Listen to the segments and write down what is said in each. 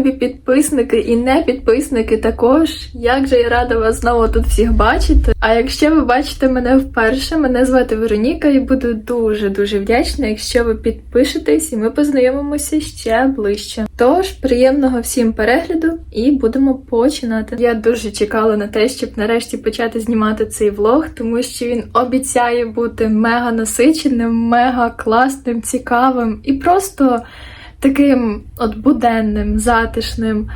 Любі підписники і не підписники також. Як же я рада вас знову тут всіх бачити. А якщо ви бачите мене вперше, мене звати Вероніка і буду дуже дуже вдячна, якщо ви підпишетесь і ми познайомимося ще ближче. Тож приємного всім перегляду і будемо починати. Я дуже чекала на те, щоб нарешті почати знімати цей влог, тому що він обіцяє бути мега насиченим, мега класним, цікавим і просто таким от буденним, затишним.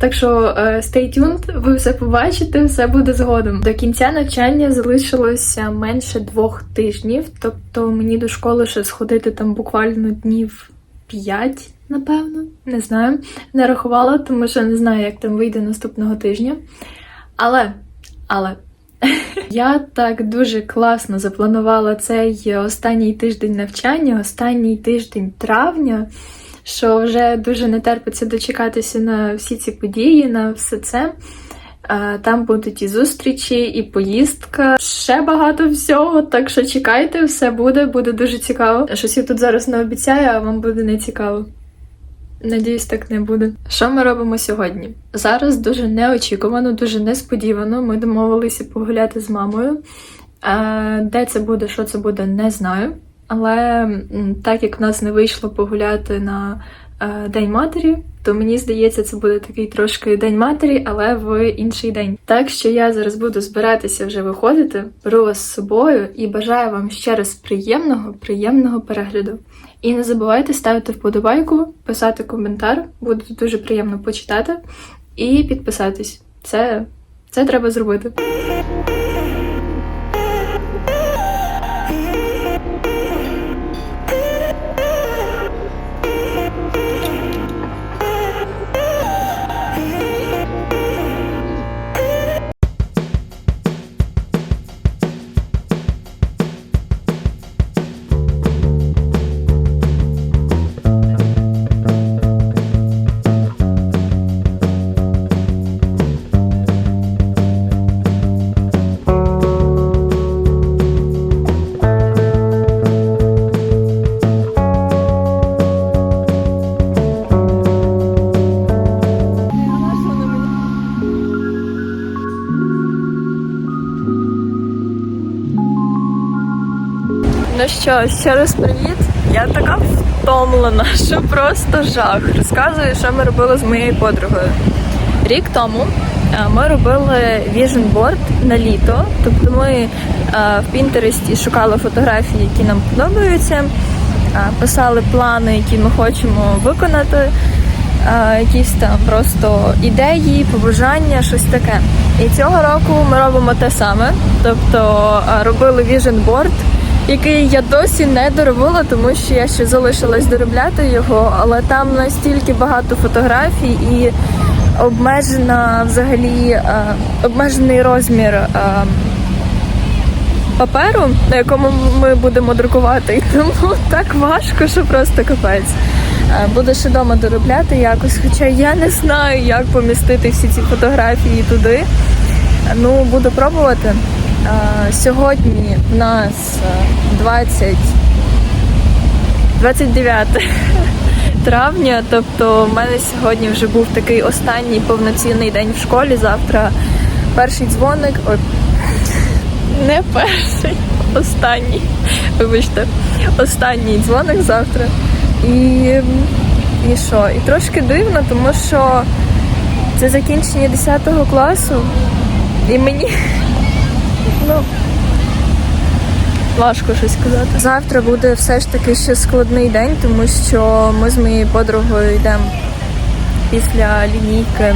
Так що е, stay tuned, ви все побачите, все буде згодом. До кінця навчання залишилося менше двох тижнів, тобто мені до школи ще сходити там буквально днів п'ять, напевно, не знаю. Не рахувала, тому що не знаю, як там вийде наступного тижня. Але, але. Я так дуже класно запланувала цей останній тиждень навчання, останній тиждень травня, що вже дуже не терпиться дочекатися на всі ці події, на все це. Там будуть і зустрічі, і поїздка, ще багато всього. Так що чекайте, все буде, буде дуже цікаво. Щось я тут зараз не обіцяю, а вам буде не цікаво. Надіюсь, так не буде. Що ми робимо сьогодні? Зараз дуже неочікувано, дуже несподівано. Ми домовилися погуляти з мамою. Де це буде, що це буде, не знаю. Але так як в нас не вийшло погуляти на е, День матері, то мені здається, це буде такий трошки День матері, але в інший день. Так що я зараз буду збиратися вже виходити, беру вас з собою і бажаю вам ще раз приємного, приємного перегляду. І не забувайте ставити вподобайку, писати коментар, буде дуже приємно почитати, і підписатись. Це, це треба зробити. Що, ще раз привіт. Я така втомлена, що просто жах. Розказую, що ми робили з моєю подругою. Рік тому е, ми робили vision board на літо. Тобто ми е, в Пінтересті шукали фотографії, які нам подобаються, е, писали плани, які ми хочемо виконати, якісь там просто ідеї, побажання, щось таке. І цього року ми робимо те саме. Тобто робили vision board, який я досі не доробила, тому що я ще залишилась доробляти його, але там настільки багато фотографій і обмежена взагалі е, обмежений розмір е, паперу, на якому ми будемо друкувати. Тому так важко, що просто капець. Е, Буду ще вдома доробляти якось, хоча я не знаю, як помістити всі ці фотографії туди. Ну, буду пробувати. Е, Сьогодні в нас е, 20... 29 травня, тобто в мене сьогодні вже був такий останній повноцінний день в школі. Завтра перший дзвоник. Ой, не перший, останній. Вибачте, останній дзвоник завтра. І, і що? І трошки дивно, тому що це закінчення 10 класу, і мені ну. Важко щось сказати. Завтра буде все ж таки ще складний день, тому що ми з моєю подругою йдемо після лінійки е,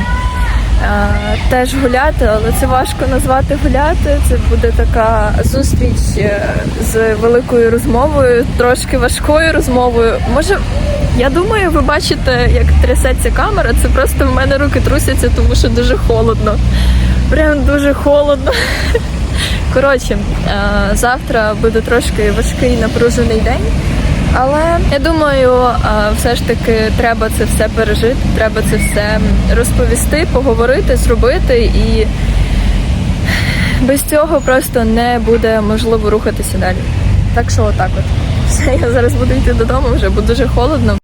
теж гуляти, але це важко назвати гуляти. Це буде така зустріч е, з великою розмовою, трошки важкою розмовою. Може, я думаю, ви бачите, як трясеться камера. Це просто в мене руки трусяться, тому що дуже холодно. Прям дуже холодно. Коротше, е, завтра буде трошки важкий напружений день. Але я думаю, е, все ж таки треба це все пережити, треба це все розповісти, поговорити, зробити, і без цього просто не буде можливо рухатися далі. Так що отак от. Я зараз буду йти додому вже, бо дуже холодно.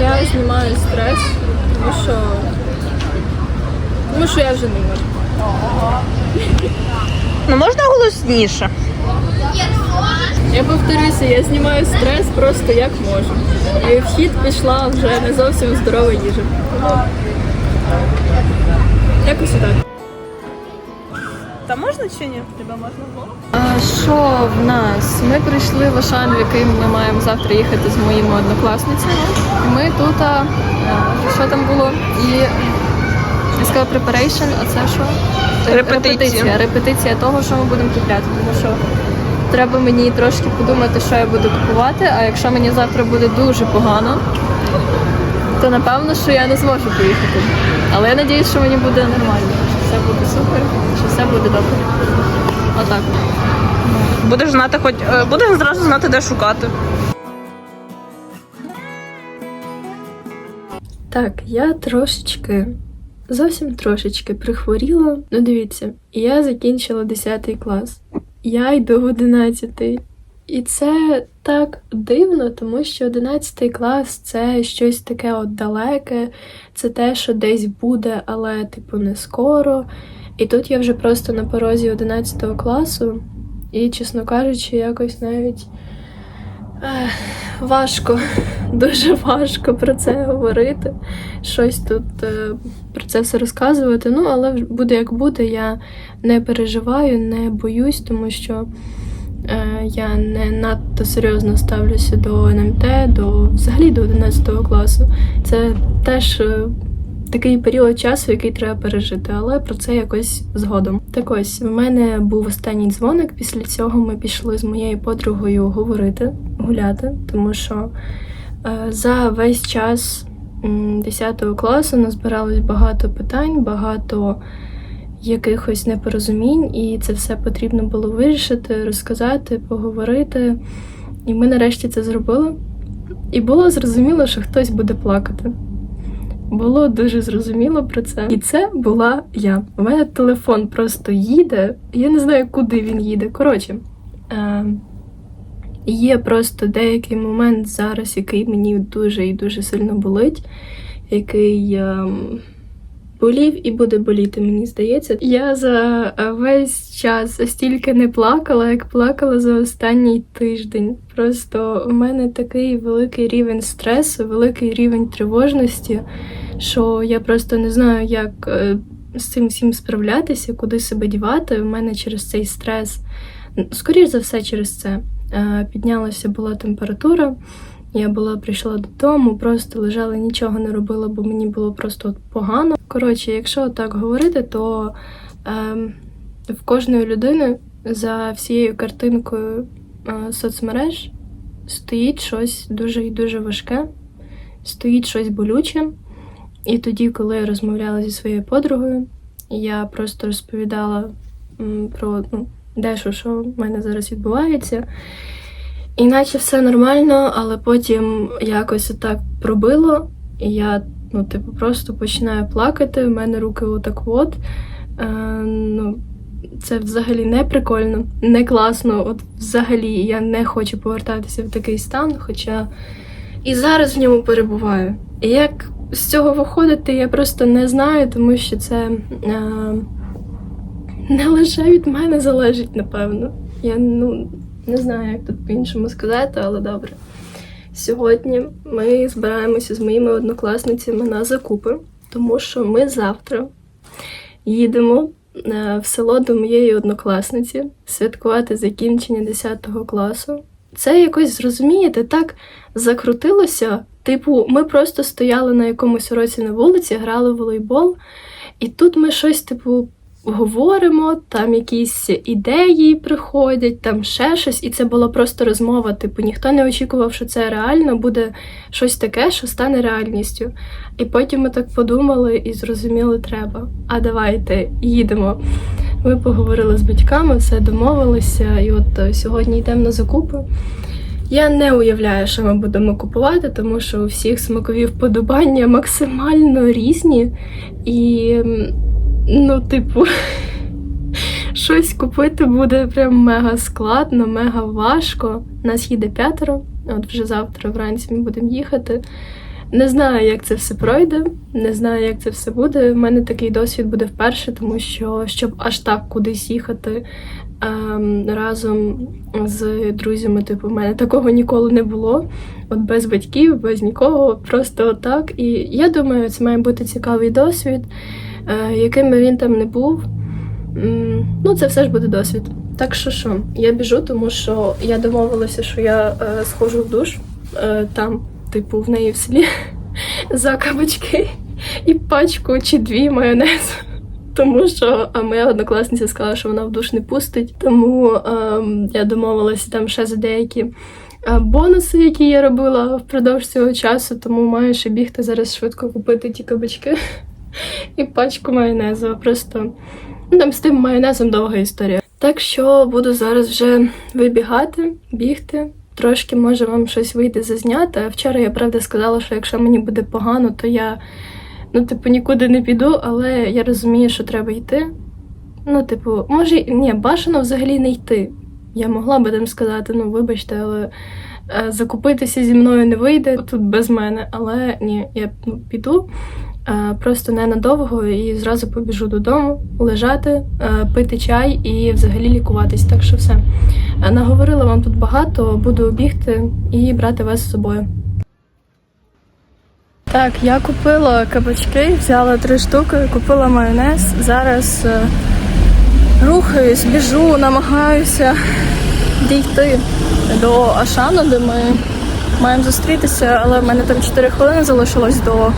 Я знімаю стрес, тому що тому що я вже не можу. Ну можна голосніше? Я повторюся, я знімаю стрес просто як можу. І вхід пішла вже не зовсім здорова їжа. Якось так. Та можна чи ні? Тебе можна було? А що в нас? Ми прийшли в Ашан, в який ми маємо завтра їхати з моїми однокласницями. Ми тут, а, е, що там було? І я сказала preparation, а це що? Репетиція. Репетиція. Репетиція того, що ми будемо купляти. Тому що треба мені трошки подумати, що я буду купувати, а якщо мені завтра буде дуже погано, то напевно, що я не зможу поїхати. Але я сподіваюся, що мені буде нормально, все буде супер, що все буде добре. Отак. Будеш знати, хоч е, будеш зразу знати, де шукати. Так, я трошечки, зовсім трошечки прихворіла. Ну, дивіться, я закінчила 10 клас. Я йду в 11. І це так дивно, тому що 11 клас це щось таке от далеке, це те, що десь буде, але типу не скоро. І тут я вже просто на порозі 11 класу, і, чесно кажучи, якось навіть ех, важко, дуже важко про це говорити. Щось тут е, про це все розказувати. Ну, але буде як буде, я не переживаю, не боюсь, тому що я не надто серйозно ставлюся до НМТ, до взагалі до 11 класу. Це теж е, такий період часу, який треба пережити, але про це якось згодом. Так ось в мене був останній дзвоник. Після цього ми пішли з моєю подругою говорити, гуляти, тому що е, за весь час 10 класу назбиралось багато питань, багато якихось непорозумінь, і це все потрібно було вирішити, розказати, поговорити. І ми нарешті це зробили. І було зрозуміло, що хтось буде плакати. Було дуже зрозуміло про це. І це була я. У мене телефон просто їде. Я не знаю, куди він їде. Коротше, е, є просто деякий момент зараз, який мені дуже і дуже сильно болить, який е, болів і буде боліти, мені здається. Я за е, весь час стільки не плакала, як плакала за останній тиждень. Просто у мене такий великий рівень стресу, великий рівень тривожності, що я просто не знаю, як е, з цим всім справлятися, куди себе дівати. У мене через цей стрес, скоріш за все, через це е, піднялася була температура. Я була прийшла додому, просто лежала, нічого не робила, бо мені було просто погано. Коротше, якщо так говорити, то ем, в кожної людини за всією картинкою е, соцмереж стоїть щось дуже і дуже важке, стоїть щось болюче. І тоді, коли я розмовляла зі своєю подругою, я просто розповідала м, про ну, дещо, що в мене зараз відбувається. Іначе все нормально, але потім якось отак пробило, і я, ну, типу, просто починаю плакати. У мене руки отак от. Е, ну, це взагалі не прикольно, не класно. От взагалі я не хочу повертатися в такий стан, хоча і зараз в ньому перебуваю. І як з цього виходити, я просто не знаю, тому що це е, не лише від мене залежить, напевно. Я ну, не знаю, як тут по-іншому сказати, але добре. Сьогодні ми збираємося з моїми однокласницями на закупи, тому що ми завтра їдемо е, в село до моєї однокласниці святкувати закінчення 10 класу. Це якось зрозумієте, так закрутилося. Типу, ми просто стояли на якомусь уроці на вулиці, грали в волейбол, і тут ми щось, типу, говоримо, там якісь ідеї приходять, там ще щось, і це була просто розмова. Типу, ніхто не очікував, що це реально буде щось таке, що стане реальністю. І потім ми так подумали і зрозуміли, треба. А давайте їдемо. Ми поговорили з батьками, все домовилися, і от е, сьогодні йдемо на закупи. Я не уявляю, що ми будемо купувати, тому що у всіх смакові вподобання максимально різні. І, ну, типу, щось купити буде прям мега складно, мега важко. Нас їде п'ятеро, от вже завтра вранці ми будемо їхати. Не знаю, як це все пройде, не знаю, як це все буде. У мене такий досвід буде вперше, тому що щоб аж так кудись їхати ем, разом з друзями, типу, в мене такого ніколи не було. От без батьків, без нікого, просто отак. І я думаю, це має бути цікавий досвід, яким би він там не був. Ну, це все ж буде досвід. Так що що, я біжу, тому що я домовилася, що я е, схожу в душ е, там, типу, в неї в селі за кабачки і пачку чи дві майонезу. Тому що а моя однокласниця сказала, що вона в душ не пустить. Тому ем, я домовилася там ще за деякі е, бонуси, які я робила впродовж цього часу. Тому маю ще бігти зараз швидко купити ті кабачки і пачку майонезу. Просто ну, там з тим майонезом довга історія. Так що буду зараз вже вибігати, бігти. Трошки може вам щось вийде зазняти. А Вчора я правда сказала, що якщо мені буде погано, то я ну, типу, нікуди не піду, але я розумію, що треба йти. Ну, типу, може, ні, бажано взагалі не йти. Я могла би там сказати, ну вибачте, але е, закупитися зі мною не вийде тут без мене. Але ні, я ну, піду просто ненадовго і зразу побіжу додому, лежати, е, пити чай і взагалі лікуватись. Так що все. Е, Наговорила вам тут багато, буду бігти і брати вас з собою. Так, я купила кабачки, взяла три штуки, купила майонез. Зараз е, рухаюсь, біжу, намагаюся дійти до Ашану, де ми маємо зустрітися, але в мене там 4 хвилини залишилось до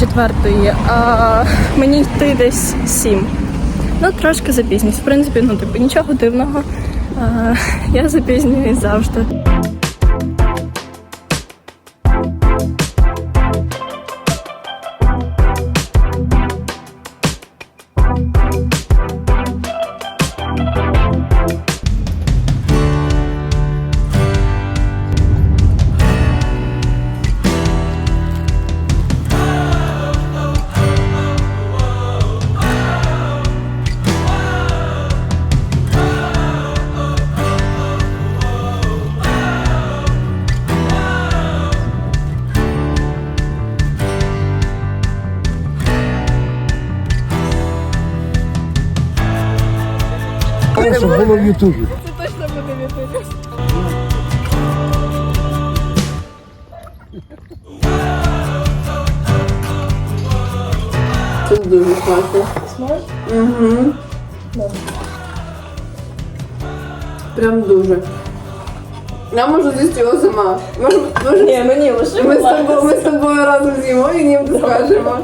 четвертої, а мені йти десь сім. Ну, трошки запізнююсь. В принципі, ну типу нічого дивного. А, я запізнююсь завжди. Щоб було в Ютубі. Це дуже класно. Угу. Прям дуже. Я можу з'їсти його сама. Може, може, Ні, мені лише ми, з тобою, ми з тобою разом з'їмо і ним скажемо.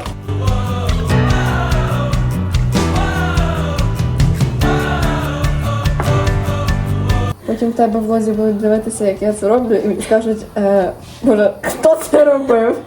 Потім в тебе в лозі будуть дивитися, як я це роблю, і скажуть, е, боже, хто це робив?